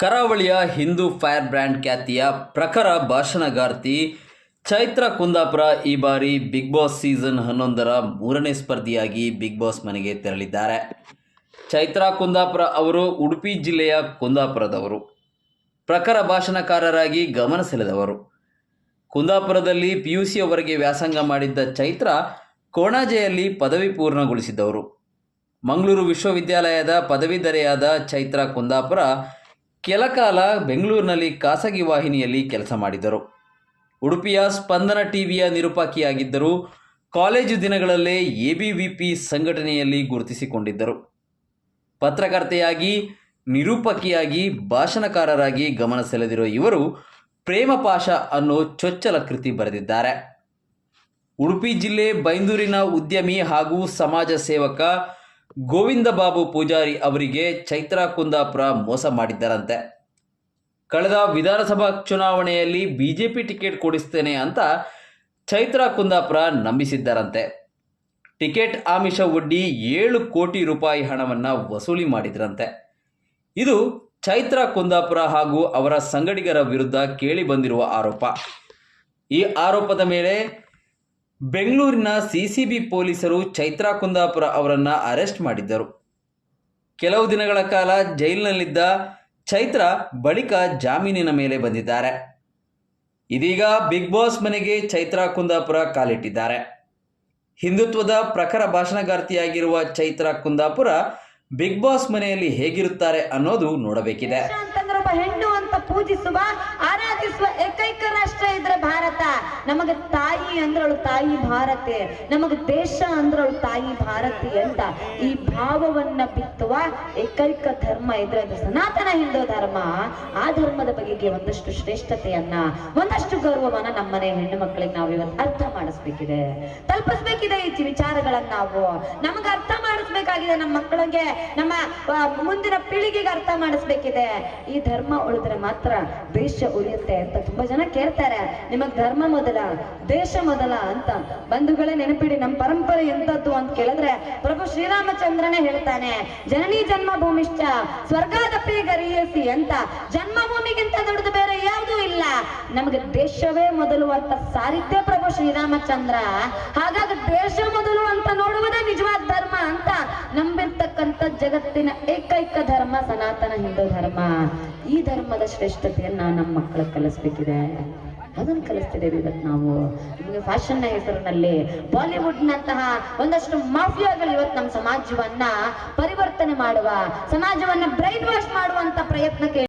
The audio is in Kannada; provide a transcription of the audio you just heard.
ಕರಾವಳಿಯ ಹಿಂದೂ ಫೈರ್ ಬ್ರ್ಯಾಂಡ್ ಖ್ಯಾತಿಯ ಪ್ರಖರ ಭಾಷಣಗಾರ್ತಿ ಚೈತ್ರ ಕುಂದಾಪುರ ಈ ಬಾರಿ ಬಿಗ್ ಬಾಸ್ ಸೀಸನ್ ಹನ್ನೊಂದರ ಮೂರನೇ ಸ್ಪರ್ಧಿಯಾಗಿ ಬಿಗ್ ಬಾಸ್ ಮನೆಗೆ ತೆರಳಿದ್ದಾರೆ. ಚೈತ್ರ ಕುಂದಾಪುರ ಅವರು ಉಡುಪಿ ಜಿಲ್ಲೆಯ ಕುಂದಾಪುರದವರು. ಪ್ರಖರ ಭಾಷಣಕಾರರಾಗಿ ಗಮನ ಸೆಳೆದವರು. ಕುಂದಾಪುರದಲ್ಲಿ ಪಿ ಯು ಸಿಯವರೆಗೆ ವ್ಯಾಸಂಗ ಮಾಡಿದ್ದ ಚೈತ್ರ ಕೋಣಾಜೆಯಲ್ಲಿ ಪದವಿ ಪೂರ್ಣಗೊಳಿಸಿದವರು. ಮಂಗಳೂರು ವಿಶ್ವವಿದ್ಯಾಲಯದ ಪದವೀಧರೆಯಾದ ಚೈತ್ರ ಕುಂದಾಪುರ ಕೆಲಕಾಲ ಬೆಂಗಳೂರಿನಲ್ಲಿ ಖಾಸಗಿ ವಾಹಿನಿಯಲ್ಲಿ ಕೆಲಸ ಮಾಡಿದರು ಉಡುಪಿಯ ಸ್ಪಂದನ ಟಿವಿಯ ನಿರೂಪಕಿಯಾಗಿದ್ದರು ಕಾಲೇಜು ದಿನಗಳಲ್ಲೇ ಎ ಬಿ ವಿ ಪಿ ಸಂಘಟನೆಯಲ್ಲಿ ಗುರುತಿಸಿಕೊಂಡಿದ್ದರು. ಪತ್ರಕರ್ತೆಯಾಗಿ, ನಿರೂಪಕಿಯಾಗಿ, ಭಾಷಣಕಾರರಾಗಿ ಗಮನ ಸೆಳೆದಿರುವ ಇವರು ಪ್ರೇಮಪಾಶ ಅನ್ನೋ ಚೊಚ್ಚಲ ಕೃತಿ ಬರೆದಿದ್ದಾರೆ. ಉಡುಪಿ ಜಿಲ್ಲೆ ಬೈಂದೂರಿನ ಉದ್ಯಮಿ ಹಾಗೂ ಸಮಾಜ ಸೇವಕ ಗೋವಿಂದ ಬಾಬು ಪೂಜಾರಿ ಅವರಿಗೆ ಚೈತ್ರ ಕುಂದಾಪುರ ಮೋಸ ಮಾಡಿದ್ದರಂತೆ. ಕಳೆದ ವಿಧಾನಸಭಾ ಚುನಾವಣೆಯಲ್ಲಿ ಬಿಜೆಪಿ ಟಿಕೆಟ್ ಕೊಡಿಸ್ತೇನೆ ಅಂತ ಚೈತ್ರ ಕುಂದಾಪುರ ನಂಬಿಸಿದ್ದರಂತೆ. ಟಿಕೆಟ್ ಆಮಿಷ ಒಡ್ಡಿ ಏಳು ಕೋಟಿ ರೂಪಾಯಿ ಹಣವನ್ನು ವಸೂಲಿ ಮಾಡಿದ್ರಂತೆ. ಇದು ಚೈತ್ರ ಕುಂದಾಪುರ ಹಾಗೂ ಅವರ ಸಂಗಡಿಗರ ವಿರುದ್ಧ ಕೇಳಿಬಂದಿರುವ ಆರೋಪ. ಈ ಆರೋಪದ ಮೇಲೆ ಬೆಂಗಳೂರಿನ ಸಿಸಿಬಿ ಪೊಲೀಸರು ಚೈತ್ರಾ ಕುಂದಾಪುರ ಅವರನ್ನು ಅರೆಸ್ಟ್ ಮಾಡಿದ್ದರು. ಕೆಲವು ದಿನಗಳ ಕಾಲ ಜೈಲಿನಲ್ಲಿದ್ದ ಚೈತ್ರ ಬಳಿಕ ಜಾಮೀನಿನ ಮೇಲೆ ಬಂದಿದ್ದಾರೆ. ಇದೀಗ ಬಿಗ್ ಬಾಸ್ ಮನೆಗೆ ಚೈತ್ರಾ ಕುಂದಾಪುರ ಕಾಲಿಟ್ಟಿದ್ದಾರೆ. ಹಿಂದುತ್ವದ ಪ್ರಖರ ಭಾಷಣಗಾರ್ತಿಯಾಗಿರುವ ಚೈತ್ರಾ ಕುಂದಾಪುರ ಬಿಗ್ ಬಾಸ್ ಮನೆಯಲ್ಲಿ ಹೇಗಿರುತ್ತಾರೆ ಅನ್ನೋದು ನೋಡಬೇಕಿದೆ. ಪೂಜಿಸುವ ಆರಾಧಿಸುವ ನಮಗೆ ತಾಯಿ ಅಂದ್ರಳು ತಾಯಿ ಭಾರತೆ, ನಮಗೆ ದೇಶ ಅಂದ್ರಳು ತಾಯಿ ಭಾರತಿ ಅಂತ. ಈ ಭಾವವನ್ನ ಬಿತ್ತುವ ಏಕೈಕ ಧರ್ಮ ಇದ್ರೆ ಸನಾತನ ಹಿಂದೂ ಧರ್ಮ. ಆ ಧರ್ಮದ ಬಗೆಗೆ ಒಂದಷ್ಟು ಶ್ರೇಷ್ಠತೆಯನ್ನ, ಒಂದಷ್ಟು ಗೌರವವನ್ನ ನಮ್ಮನೆ ಹೆಣ್ಣು ಮಕ್ಕಳಿಗೆ ನಾವು ಇವತ್ತು ಅರ್ಥ ಮಾಡಿಸ್ಬೇಕಿದೆ. ತಲುಪಿಸ್ಬೇಕಿದೆ ಈ ವಿಚಾರಗಳನ್ನ ನಾವು. ನಮಗೆ ಅರ್ಥ ಮಾಡಿಸ್ಬೇಕಾಗಿದೆ ನಮ್ಮ ಮಕ್ಕಳಿಗೆ. ನಮ್ಮ ಮುಂದಿನ ಪೀಳಿಗೆಗೆ ಅರ್ಥ ಮಾಡಿಸ್ಬೇಕಿದೆ. ಈ ಧರ್ಮ ಉಳಿದ್ರೆ ಮಾತ್ರ ದೇಶ ಉಳಿಯುತ್ತೆ ಅಂತ ತುಂಬಾ ಜನ ಕೇಳ್ತಾರೆ. ನಿಮಗ್ ಧರ್ಮ ಮೊದಲ, ದೇಶ ಮೊದಲ ಅಂತ ಬಂಧುಗಳೇ ನೆನಪಿಡಿ. ನಮ್ಮ ಪರಂಪರೆ ಎಂತದ್ದು ಅಂತ ಕೇಳಿದ್ರೆ ಪ್ರಭು ಶ್ರೀರಾಮಚಂದ್ರನೇ ಹೇಳ್ತಾನೆ, ಜನನಿ ಜನ್ಮಭೂಮಿಶ್ಚ ಸ್ವರ್ಗಾದಪ್ಪಿ ಗರಿಯಸಿ ಅಂತ. ಜನ್ಮಭೂಮಿಗಿಂತ ದೊಡ್ಡದು ಬೇರೆ ಯಾವುದೂ ಇಲ್ಲ. ನಮಗೆ ದೇಶವೇ ಮೊದಲು ಅಂತ ಸಾರಿದ್ದೆ ಪ್ರಭು ಶ್ರೀರಾಮಚಂದ್ರ. ಹಾಗಾಗಿ ದೇಶ ಮೊದಲು ಅಂತ ನೋಡುವುದೇ ನಿಜವಾದ ಧರ್ಮ ಅಂತ ನಂಬಿರ್ತಕ್ಕಂಥ ಜಗತ್ತಿನ ಏಕೈಕ ಧರ್ಮ, ಸನಾತನ ಹಿಂದೂ ಧರ್ಮ. ಈ ಧರ್ಮದ ಶ್ರೇಷ್ಠತೆಯನ್ನ ನಮ್ಮ ಮಕ್ಕಳಿಗೆ ಕಲಿಸ್ಬೇಕಿದೆ. ಅದನ್ನು ಕಲಿಸ್ತಿದ್ದೇವೆ ಇವತ್ತು ನಾವು. ನಿಮಗೆ ಫ್ಯಾಷನ್ನ ಹೆಸರಿನಲ್ಲಿ ಬಾಲಿವುಡ್ ನಂತಹ ಒಂದಷ್ಟು ಮಾಫಿಯಾಗಳು ಇವತ್ತು ನಮ್ಮ ಸಮಾಜವನ್ನ ಪರಿವರ್ತನೆ ಮಾಡುವ, ಸಮಾಜವನ್ನ ಬ್ರೈನ್ ವಾಶ್ ಮಾಡುವಂತ ಪ್ರಯತ್ನಕ್ಕೆ